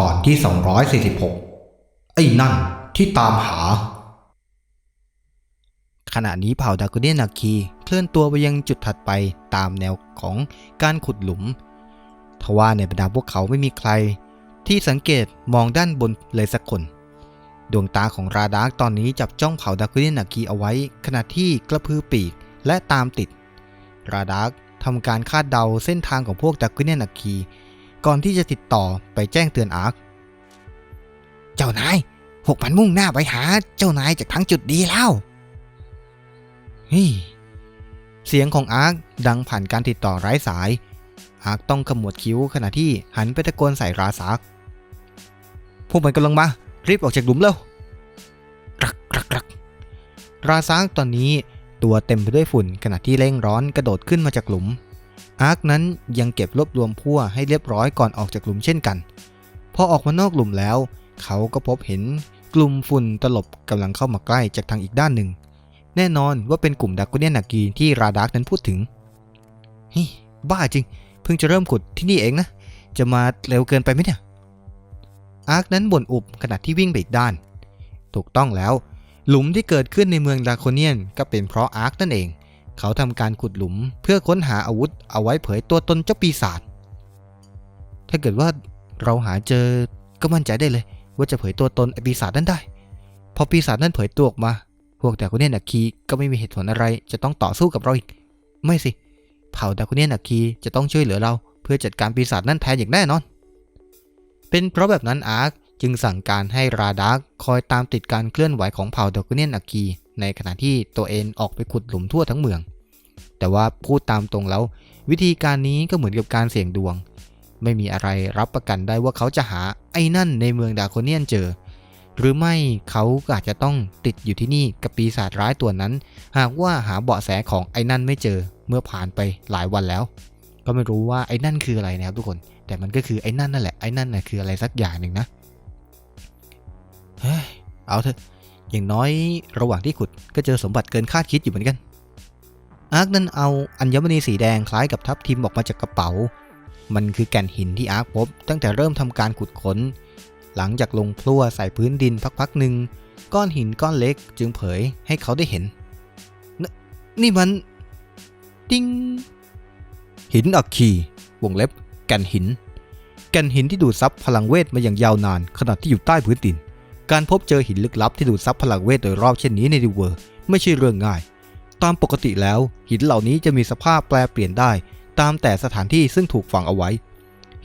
ตอนที่ 246 ไอ้นั่นที่ตามหา ขณะนี้เผ่าดากเดียนนาคีเคลื่อนตัวไปยังจุดถัดไปตามแนวของการขุดหลุม ทว่าในบรรดาพวกเขาไม่มีใคร ที่สังเกตมองด้านบนเลยสักคน ดวงตาของราดาร์กตอนนี้จับจ้องเผ่าดากเดียนนาคีเอาไว้ ขณะที่กระพือปีกและตามติด ราดาร์กทำการคาดเดาเส้นทางของพวกดากเดียนนาคี ก่อนที่จะติดต่อไปแจ้งเตือนอาร์ค เจ้านายพวกมันมุ่งหน้าไปหาเจ้านายจากทั้งจุดดีแล้วเฮ้ยเสียงของอาร์คดังผ่านการติดต่อไร้สาย อาร์คต้องขมวดคิ้วขณะที่หันไปตะโกนใส่ราซัก พวกมันกำลังมา รีบออกจากหลุมแล้วกรักกรักกรักราซักตอนนี้ตัวเต็มไปด้วยฝุ่นขณะที่เร่งร้อนกระโดดขึ้นมาจากหลุม อาร์คนั้นยังเก็บรวบรวมพั่วให้เรียบร้อยก่อนออกจากหลุมเช่นกัน พอออกมานอกหลุมแล้ว เขาก็พบเห็นกลุ่มฝุ่นตลบกำลังเข้ามาใกล้จากทางอีกด้านหนึ่ง แน่นอนว่าเป็นกลุ่มดักกุเนียนนากีที่ราดาร์กนั้นพูดถึงเฮ้ยบ้าจริง เพิ่งจะเริ่มขุดที่นี่เองนะ จะมาเร็วเกินไปไหมเนี่ย อาร์คนั้นบ่นอุบขณะที่วิ่งไปอีกด้าน ถูกต้องแล้ว หลุมที่เกิดขึ้นในเมืองดาโคเนียนก็เป็นเพราะอาร์คนั่นเอง เขาทำการขุดหลุมเพื่อค้นหาอาวุธเอาไว้เผยตัวตนเจ้าปีศาจ ถ้าเกิดว่าเราหาเจอก็มั่นใจได้เลย ว่าจะเผยตัวตนไอปีศาจนั้นได้ พอปีศาจนั้นเผยตัวออกมา พวกดาคุเนียนอักคีก็ไม่มีเหตุผลอะไร จะต้องต่อสู้กับเราอีก ไม่สิ เผ่าดาคุเนียนอักคีจะต้องช่วยเหลือเรา เพื่อจัดการปีศาจนั้นแทนอย่างแน่นอน เป็นเพราะแบบนั้นอาร์คจึงสั่งการให้ราดาร์กคอยตามติดการเคลื่อนไหวของเผ่าดาคุเนียนอักคีในขณะที่ตัวเองออกไปขุดหลุมทั่วทั้งเมือง แต่ว่าพูดตามตรงแล้ว วิธีการนี้ก็เหมือนกับการเสี่ยงดวง ไม่มีอะไรรับประกันได้ว่าเขาจะหาไอ้นั่นในเมืองดาโคเนียนเจอ หรือไม่เขาก็อาจจะต้องติดอยู่ที่นี่กับปีศาจร้ายตัวนั้น หากว่าหาเบาะแสของไอ้นั่นไม่เจอเมื่อผ่านไปหลายวันแล้ว ก็ไม่รู้ว่าไอ้นั่นคืออะไรนะครับทุกคน แต่มันก็คือไอ้นั่นนั่นแหละไอ้นั่นน่ะคืออะไรสักอย่างหนึ่งนะเฮ้ยเอาเถอะอย่างน้อยระหว่างที่ขุดก็เจอสมบัติเกินคาดคิดอยู่เหมือนกัน อาร์คนั้นเอาอัญมณีสีแดงคล้ายกับทับทิมออกมาจากกระเป๋า มันคือแก่นหินที่อาร์คพบ ตั้งแต่เริ่มทำการขุดค้น หลังจากลงพลั่วใส่พื้นดินพักๆหนึ่งก้อนหินก้อนเล็กจึงเผยให้เขาได้เห็นนนี่มันติ้งหินอัคคีวงเล็บ แก่นหิน แก่นหินที่ดูดซับพลังเวทมาอย่างยาวนานขณะที่อยู่ใต้พื้นดิน การพบเจอหินลึกลับที่ดูดซับพลังเวทโดยรอบเช่นนี้ในดิวเวอร์ ไม่ใช่เรื่องง่าย ตามปกติแล้ว หินเหล่านี้จะมีสภาพแปลเปลี่ยนได้ ตามแต่สถานที่ซึ่งถูกฝังเอาไว้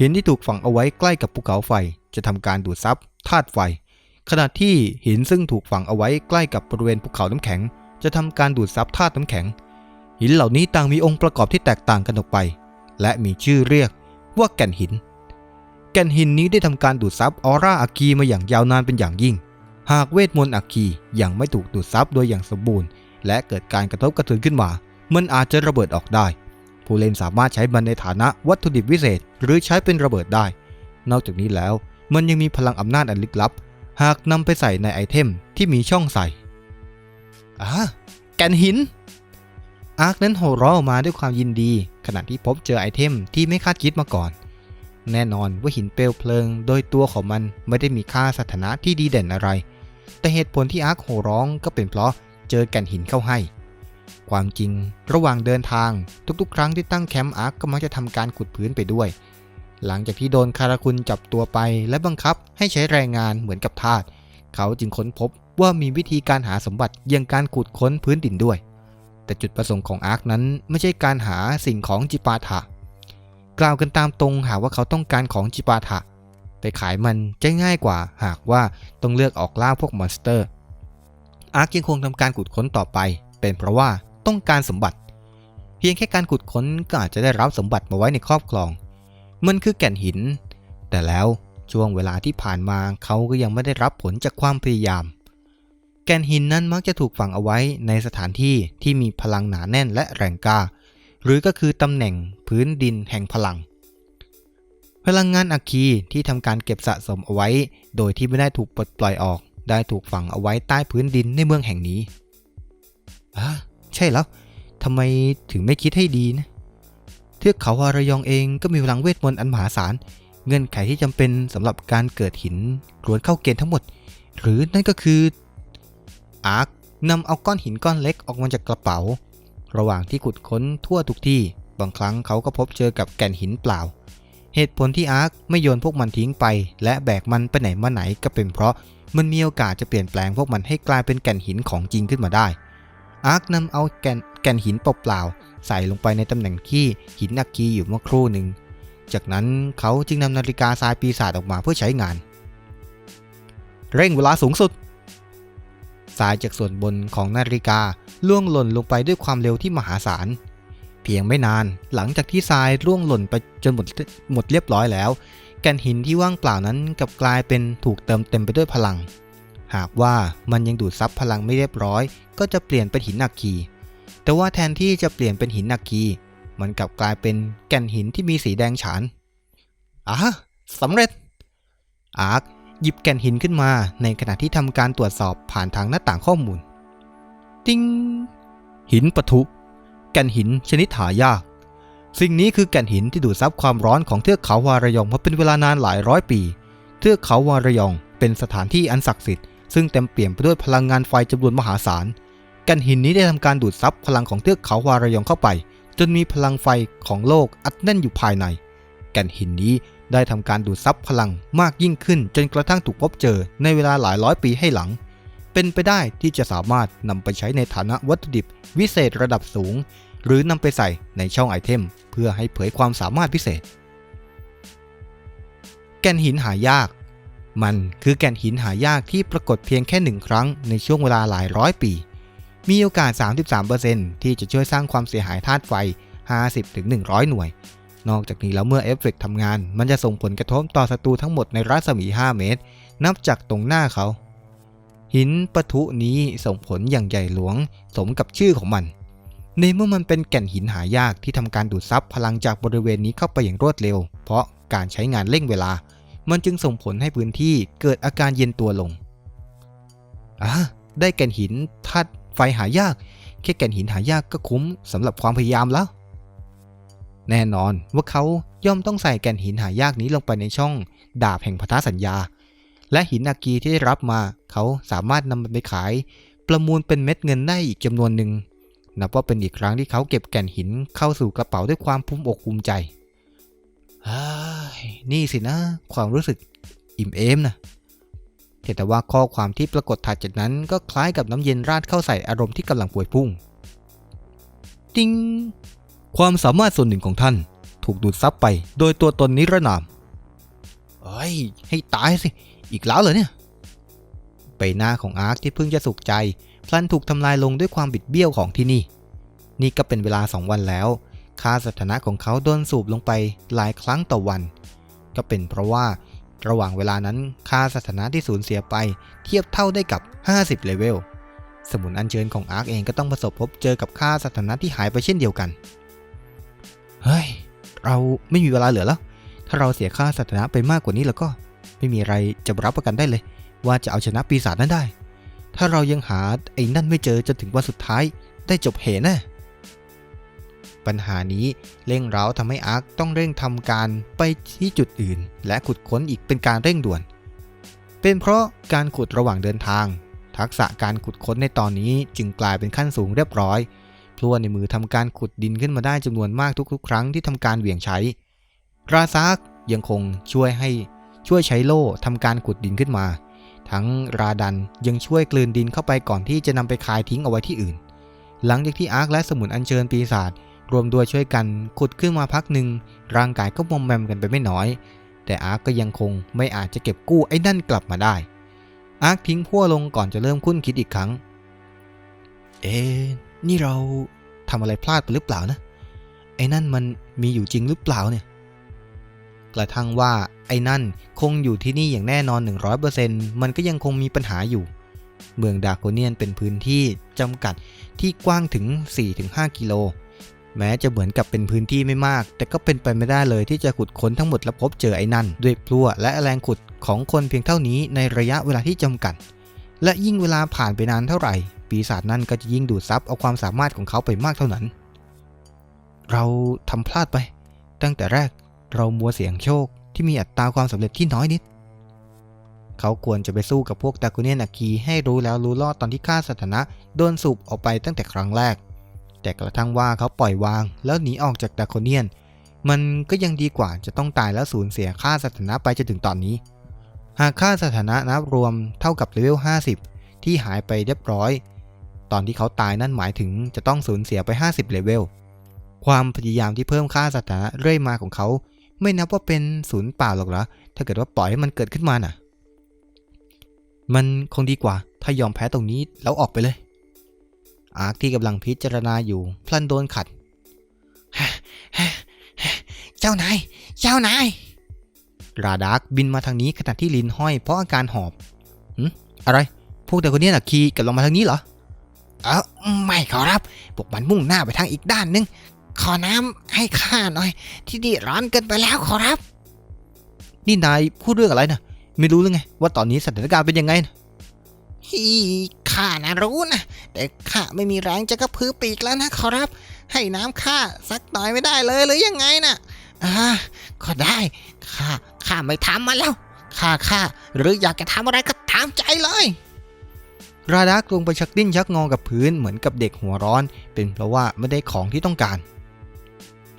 หินที่ถูกฝังเอาไว้ใกล้กับภูเขาไฟ จะทำการดูดซับธาตุไฟ ขณะที่หินซึ่งถูกฝังเอาไว้ใกล้กับบริเวณภูเขาน้ำแข็ง จะทำการดูดซับธาตุน้ำแข็ง หินเหล่านี้ต่างมีองค์ประกอบที่แตกต่างกันออกไป และมีชื่อเรียกว่าแก่นหิน แก่นหินนี้ได้ทำการดูดซับออร่าอาคีมาอย่างยาวนานเป็นอย่างยิ่ง หากเวทมนต์อาคียังไม่ถูกดูดซับโดยอย่างสมบูรณ์ และเกิดการกระทบกระเทือนขึ้นมา มันอาจจะระเบิดออกได้ ผู้เล่นสามารถใช้มันในฐานะวัตถุดิบวิเศษ หรือใช้เป็นระเบิดได้ นอกจากนี้แล้ว มันยังมีพลังอำนาจอันลึกลับ หากนำไปใส่ในไอเทมที่มีช่องใส่อ่าแกนหิน อาร์คนั้นโห่ร้องออกมาด้วยความยินดี ขณะที่พบเจอไอเทมที่ไม่คาดคิดมาก่อน แน่นอนว่าหินเปลวเพลิง โดยตัวของมันไม่ได้มีค่าสถานะที่ดีเด่นอะไร แต่เหตุผลที่อาร์คโห่ร้องก็เป็นเพราะ เจอแก่นหินเข้าให้ ความจริง ระหว่างเดินทางทุกๆ ครั้งที่ตั้งแคมป์อาร์คก็มักจะทำการขุดพื้นไปด้วย หลังจากที่โดนคาราคุณจับตัวไปและบังคับให้ใช้แรงงานเหมือนกับทาสเขาจึงค้นพบว่ามีวิธีการหาสมบัติอย่างการขุดค้นพื้นดินด้วย แต่จุดประสงค์ของอาร์คนั้นไม่ใช่การหาสิ่งของจิปาถะกล่าวกันตามตรงหากว่าเขาต้องการของจิปาถะไปขายมันจะง่ายกว่าหากว่าต้องเลือกออกล่าพวกมอนสเตอร์ อาร์คยังคงทำการขุดค้นต่อไป เป็นเพราะว่าต้องการสมบัติ เพียงแค่การขุดค้นก็อาจจะได้รับสมบัติมาไว้ในครอบครอง มันคือแก่นหิน แต่แล้วช่วงเวลาที่ผ่านมาเขาก็ยังไม่ได้รับผลจากความพยายาม แก่นหินนั้นมักจะถูกฝังเอาไว้ในสถานที่ที่มีพลังหนาแน่นและแรงกล้า หรือก็คือตำแหน่งพื้นดินแห่งพลัง พลังงานอัคคีที่ทำการเก็บสะสมเอาไว้ โดยที่ไม่ได้ถูกปลดปล่อยออก ได้ถูกฝังเอาไว้ใต้พื้นดินในเมืองแห่งนี้อะใช่แล้วทำไมถึงไม่คิดให้ดีนะเทือกเขาฮารายองเองก็มีพลังเวทมนต์อันมหาศาล เงื่อนไขที่จำเป็นสำหรับการเกิดหินล้วนเข้าเกณฑ์ทั้งหมด หรือนั่นก็คือ อาร์คนำเอาก้อนหินก้อนเล็กออกมาจากกระเป๋า ระหว่างที่ขุดค้นทั่วทุกที่ บางครั้งเขาก็พบเจอกับแก่นหินเปล่า เหตุผลที่อาร์คไม่โยนพวกมันทิ้งไป และแบกมันไปไหนมาไหนก็เป็นเพราะมันมีโอกาสจะเปลี่ยนแปลงพวกมันให้กลายเป็นแก่นหินของจริงขึ้นมาได้ อาร์คนำเอาแก่นแก่นหินเปล่าๆใส่ลงไปในตำแหน่งที่หินอักกีอยู่เมื่อครู่หนึ่ง จากนั้นเขาจึงนำนาฬิกาทรายปีศาจออกมาเพื่อใช้งาน เร่งเวลาสูงสุดทรายจากส่วนบนของนาฬิกาล่วงหล่นลงไปด้วยความเร็วที่มหาศาล เพียงไม่นาน หลังจากที่ทรายร่วงหล่นไปจนหมดหมดเรียบร้อยแล้ว แก่นหินที่ว่างเปล่านั้นกลับกลายเป็นถูกเติมเต็มไปด้วยพลัง หากว่ามันยังดูดซับพลังไม่เรียบร้อย ก็จะเปลี่ยนเป็นหินอัคคีแต่ว่าแทนที่จะเปลี่ยนเป็นหินอัคคีมันกลับกลายเป็นแก่นหินที่มีสีแดงฉานอะสำเร็จ อาร์คหยิบแก่นหินขึ้นมา ในขณะที่ทำการตรวจสอบผ่านทางหน้าต่างข้อมูล ติ้งหินปะทุ แก่นหินชนิดหายาก สิ่งนี้คือแก่นหินที่ดูดซับความร้อนของเทือกเขาวารยองมาเป็นเวลานานหลายร้อยปี เทือกเขาวารยองเป็นสถานที่อันศักดิ์สิทธิ์ซึ่งเต็มเปี่ยมไปด้วยพลังงานไฟจำนวนมหาศาล แก่นหินนี้ได้ทำการดูดซับพลังของเทือกเขาวารยองเข้าไป จนมีพลังไฟของโลกอัดแน่นอยู่ภายใน แก่นหินนี้ได้ทำการดูดซับพลังมากยิ่งขึ้น จนกระทั่งถูกพบเจอในเวลาหลายร้อยปีให้หลัง เป็นไปได้ที่จะสามารถนำไปใช้ในฐานะวัตถุดิบวิเศษระดับสูง หรือนำไปใส่ในช่องไอเทม เพื่อให้เผยความสามารถพิเศษ แก่นหินหายาก มันคือแก่นหินหายากที่ปรากฏเพียงแค่หนึ่งครั้งในช่วงเวลาหลายร้อยปี มีโอกาส 33%ที่จะช่วยสร้างความเสียหายธาตุไฟ 50-100 หน่วย นอกจากนี้แล้วเมื่อเอฟเฟกต์ทำงาน มันจะส่งผลกระทบต่อศัตรูทั้งหมดในรัศมี 5 เมตร นับจากตรงหน้าเขาหินปะทุนี้ส่งผลอย่างใหญ่หลวงสมกับชื่อของมัน ในเมื่อมันเป็นแก่นหินหายากที่ทำการดูดซับพลังจากบริเวณนี้เข้าไปอย่างรวดเร็ว เพราะการใช้งานเร่งเวลา มันจึงส่งผลให้พื้นที่เกิดอาการเย็นตัวลงอะได้แก่นหินธาตุไฟหายาก แค่แก่นหินหายากก็คุ้มสำหรับความพยายามแล้ว แน่นอนว่าเขาย่อมต้องใส่แก่นหินหายากนี้ลงไปในช่อง ดาบแห่งพันธสัญญา และหินอากีที่ได้รับมา เขาสามารถนำมันไปขาย ประมูลเป็นเม็ดเงินได้อีกจำนวนหนึ่ง นับว่าเป็นอีกครั้งที่เขาเก็บแก่นหินเข้าสู่กระเป๋าด้วยความภูมิอกภูมิใจนี่สินะ ความรู้สึกอิ่มเอมนะแต่ว่าข้อความที่ปรากฏถัดจากนั้นก็คล้ายกับน้ำเย็นราดเข้าใส่อารมณ์ที่กำลังป่วยพุ่งติงความสามารถส่วนหนึ่งของท่าน ถูกดูดซับไป โดยตัวตนนิรนามเฮ้ยให้ตายสิ อีกแล้วเหรอเนี่ยใบหน้าของอาร์คที่เพิ่งจะสุขใจ พลันถูกทำลายลงด้วยความบิดเบี้ยวของที่นี่ นี่ก็เป็นเวลาสองวันแล้ว ค่าสถานะของเขาโดนสูบลงไปหลายครั้งต่อวัน ก็เป็นเพราะว่าระหว่างเวลานั้นค่าสถานะที่สูญเสียไปเทียบเท่าได้กับ 50 เลเวล สมุนอัญเชิญของอาร์คเองก็ต้องประสบพบเจอกับค่าสถานะที่หายไปเช่นเดียวกัน เฮ้ย เราไม่มีเวลาเหลือแล้ว ถ้าเราเสียค่าสถานะไปมากกว่านี้แล้วก็ ไม่มีอะไรจะรับประกันได้เลย ว่าจะเอาชนะปีศาจนั้นได้ ถ้าเรายังหาไอ้นั่นไม่เจอจนถึงวันสุดท้ายได้จบเหแน่ปัญหานี้เร่งเร้าทำให้อาร์คต้องเร่งทำการไปที่จุดอื่น และขุดค้นอีกเป็นการเร่งด่วน เป็นเพราะการขุดระหว่างเดินทาง ทักษะการขุดค้นในตอนนี้จึงกลายเป็นขั้นสูงเรียบร้อยพลวในมือทำการขุดดินขึ้นมาได้จำนวนมากทุกๆ ครั้งที่ทำการเหวี่ยงใช้ ราซากยังคงช่วยให้ช่วยใช้โล่ทำการขุดดินขึ้นมา ทั้งราดันยังช่วยกลืนดินเข้าไปก่อนที่จะนำไปคายทิ้งเอาไว้ที่อื่น หลังจากที่อาร์คและสมุนอัญเชิญปีศาจรวมด้วยช่วยกันขุดขึ้นมาพักหนึ่งร่างกายก็มอมแมมกันไปไม่น้อย แต่อาร์คก็ยังคงไม่อาจจะเก็บกู้ไอ้นั่นกลับมาได้ อาร์คทิ้งพั่วลงก่อนจะเริ่มคุ้นคิดอีกครั้ง เอ๊นี่เราทำอะไรพลาดไปหรือเปล่านะ ไอ้นั่นมันมีอยู่จริงหรือเปล่าเนี่ย กระทั่งว่า ไอ้นั่นคงอยู่ที่นี่อย่างแน่นอน 100%มันก็ยังคงมีปัญหาอยู่ เมืองดาโกเนียนเป็นพื้นที่จำกัดที่กว้างถึง 4-5 กิโล แม้จะเหมือนกับเป็นพื้นที่ไม่มาก แต่ก็เป็นไปไม่ได้เลยที่จะขุดค้นทั้งหมดและพบเจอไอ้นั่น ด้วยพลั่วและแรงขุดของคนเพียงเท่านี้ในระยะเวลาที่จำกัด และยิ่งเวลาผ่านไปนานเท่าไหร่ ปีศาจนั่นก็จะยิ่งดูดซับเอาความสามารถของเขาไปมากเท่านั้น เราทำพลาดไป ตั้งแต่แรกเรามัวเสียงโชค ที่มีอัตราความสำเร็จที่น้อยนิด เขาควรจะไปสู้กับพวกดากูเนียนอาคีให้รู้แล้วรู้รอดตอนที่ฆ่าสถานะโดนสูบออกไปตั้งแต่ครั้งแรก แต่กระทั่งว่าเขาปล่อยวาง แล้วหนีออกจากดาโคเนียน มันก็ยังดีกว่าจะต้องตายแล้วสูญเสียค่าสถานะไปจนถึงตอนนี้ หากค่าสถานะนับรวมเท่ากับเลเวล 50 ที่หายไปเรียบร้อย ตอนที่เขาตายนั่นหมายถึงจะต้องสูญเสียไป 50เลเวลความพยายามที่เพิ่มค่าสถานะเรื่อยมาของเขา ไม่นับว่าเป็นศูนย์เปล่าหรอกเหรอ ถ้าเกิดว่าปล่อยให้มันเกิดขึ้นมาน่ะ มันคงดีกว่า ถ้ายอมแพ้ตรงนี้แล้วออกไปเลย อาร์คที่กำลังพิจารณาอยู่ พลันโดนขัด เจ้านาย เจ้านาย ราดาร์กบินมาทางนี้ขณะที่ลินห้อยเพราะอาการหอบหืมอะไร พวกแต่คนนี้น่ะขี่กลับลงมาทางนี้เหรอ เออไม่ขอรับพวกมันมุ่งหน้าไปทางอีกด้านนึง ขอน้ำให้ข้าหน่อย ที่นี่ร้อนเกินไปแล้วขอรับ นี่นายพูดเรื่องอะไรนะไม่รู้หรือไง ว่าตอนนี้สถานการณ์เป็นยังไงนะฮีข้านะรู้นะ แต่ข้าไม่มีแรงจะกระพือปีกแล้วนะขอรับ ให้น้ำข้าสักหน่อยไม่ได้เลยหรือยังไงนะ่ะอ่าก็ได้ข้าข้าไม่ทำมาแล้วข้าข้าหรืออยากจะทำอะไรก็ตามใจเลยราดาร์กลงไปชักดิ้นชักงอกับพื้นเหมือนกับเด็กหัวร้อน เป็นเพราะว่าไม่ได้ของที่ต้องการเ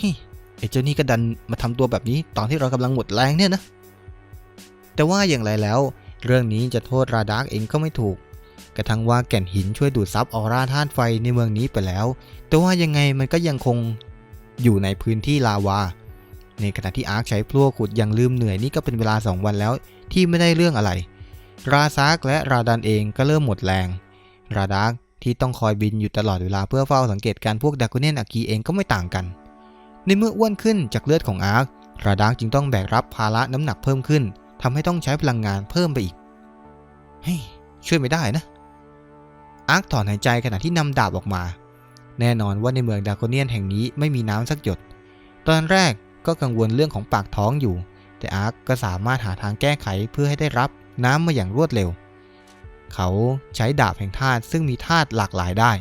ฮ้ยไอ้เจ้านี่ก็ดันมาทำตัวแบบนี้ตอนที่เรากำลังหมดแรงเนี่ยนะ แต่ว่าอย่างไรแล้ว เรื่องนี้จะโทษราดาร์กเองก็ไม่ถูก กระทั่งว่าแก่นหินช่วยดูดซับออร่าธาตุไฟในเมืองนี้ไปแล้ว แต่ว่ายังไงมันก็ยังคงอยู่ในพื้นที่ลาวา ในขณะที่อาร์คใช้พลั่วขุดยังลืมเหนื่อยนี่ก็เป็นเวลา 2 วันแล้วที่ไม่ได้เรื่องอะไร ราซากและราดันเองก็เริ่มหมดแรง ราดาร์กที่ต้องคอยบินอยู่ตลอดเวลาเพื่อเฝ้าสังเกตการพวกดากูเนียนอากีเองก็ไม่ต่างกัน ในเมื่ออ้วนขึ้นจากเลือดของอาร์คราดาร์กจึงต้องแบกรับภาระน้ำหนักเพิ่มขึ้นทำให้ต้องใช้พลังงานเพิ่มไปอีกเฮ้ยช่วยไม่ได้นะอาร์คถอนหายใจขณะที่นำดาบออกมา แน่นอนว่าในเมืองดาโกเนียนแห่งนี้ไม่มีน้ำสักหยด ตอนแรกก็กังวลเรื่องของปากท้องอยู่ แต่อาร์คก็สามารถหาทางแก้ไขเพื่อให้ได้รับน้ำมาอย่างรวดเร็ว เขาใช้ดาบแห่งธาตุซึ่งมีธาตุหลากหลายได้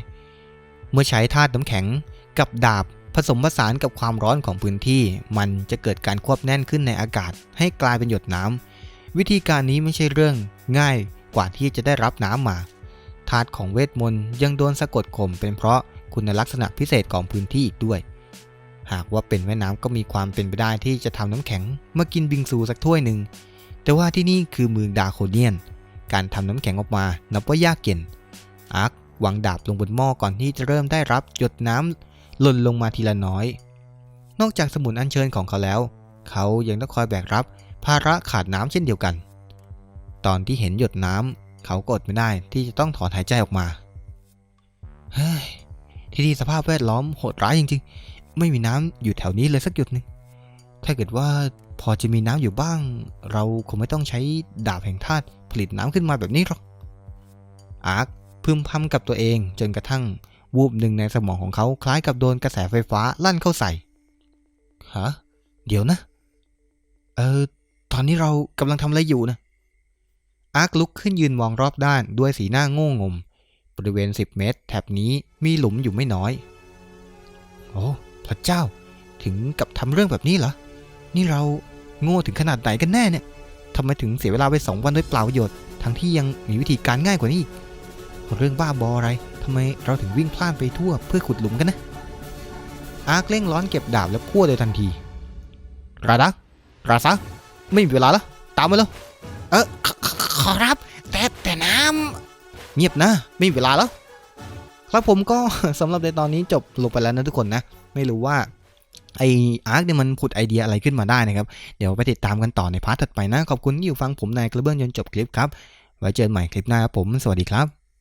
เมื่อใช้ธาตุน้ำแข็งกับดาบ ผสมผสานกับความร้อนของพื้นที่ มันจะเกิดการควบแน่นขึ้นในอากาศ ให้กลายเป็นหยดน้ำวิธีการนี้ไม่ใช่เรื่องง่ายกว่าที่จะได้รับน้ำมาธาตุของเวทมนต์ยังโดนสะกดข่มเป็นเพราะคุณลักษณะพิเศษของพื้นที่อีกด้วย หากว่าเป็นแม่น้ำก็มีความเป็นไปได้ที่จะทำน้ำแข็งมากินบิงซูสักถ้วยหนึ่งแต่ว่าที่นี่คือเมืองดาโคเนียน การทำน้ำแข็งออกมานับว่ายากเย็นอาร์ควางดาบลงบนหม้อก่อนที่จะเริ่มได้รับหยดน้ำ หล่นลงมาทีละน้อย นอกจากสมุนอัญเชิญของเขาแล้ว เขายังต้องคอยแบกรับภาระขาดน้ำเช่นเดียวกัน ตอนที่เห็นหยดน้ำเขากอดไม่ได้ที่จะต้องถอนหายใจออกมา เฮ้ย ที่นี่สภาพแวดล้อมโหดร้ายจริงๆ ไม่มีน้ำอยู่แถวนี้เลยสักหยดหนึ่งถ้าเกิดว่าพอจะมีน้ำอยู่บ้าง เราคงไม่ต้องใช้ดาบแห่งธาตุผลิตน้ำขึ้นมาแบบนี้หรอก อาร์คพึมพำกับตัวเองจนกระทั่ง วูบหนึ่งในสมองของเขาคล้ายกับโดนกระแสไฟฟ้าลั่นเข้าใส่ ฮะ เดี๋ยวนะ เออ ตอนนี้เรากำลังทำอะไรอยู่นะ อาร์คลุกขึ้นยืนมองรอบด้านด้วยสีหน้าโง่งม บริเวณ 10 เมตร แถบนี้มีหลุมอยู่ไม่น้อย โอ้พระเจ้า ถึงกับทำเรื่องแบบนี้เหรอ นี่เราโง่ถึงขนาดไหนกันแน่เนี่ยทำไมถึงเสียเวลาไปสองวันโดยเปล่าประโยชน์ ทั้งที่ยังมีวิธีการง่ายกว่านี้อีกเรื่องบ้าบออะไร ทำไมเราถึงวิ่งพล่านไปทั่วเพื่อขุดหลุมกันนะ อาร์คเร่งร้อนเก็บดาบแล้วพั่วโดยทันทีราดักราซักไม่มีเวลาแล้ว ตามมาแล้ว เออขขขอรับ แต่แต่น้เงียบนะ ไม่มีเวลาแล้ว ครับผมก็สำหรับในตอนนี้จบลงไปแล้วนะทุกคนนะ ไม่รู้ว่าไออาร์คเนี่ยมันผุดไอเดียอะไรขึ้นมาได้นะครับ เดี๋ยวไปติดตามกันต่อในพาร์ทถัดไปนะ ขอบคุณที่อยู่ฟังผมนายกระเบื้องจนจบคลิปครับ ไว้เจอกันใหม่คลิปหน้าครับผม สวัสดีครับ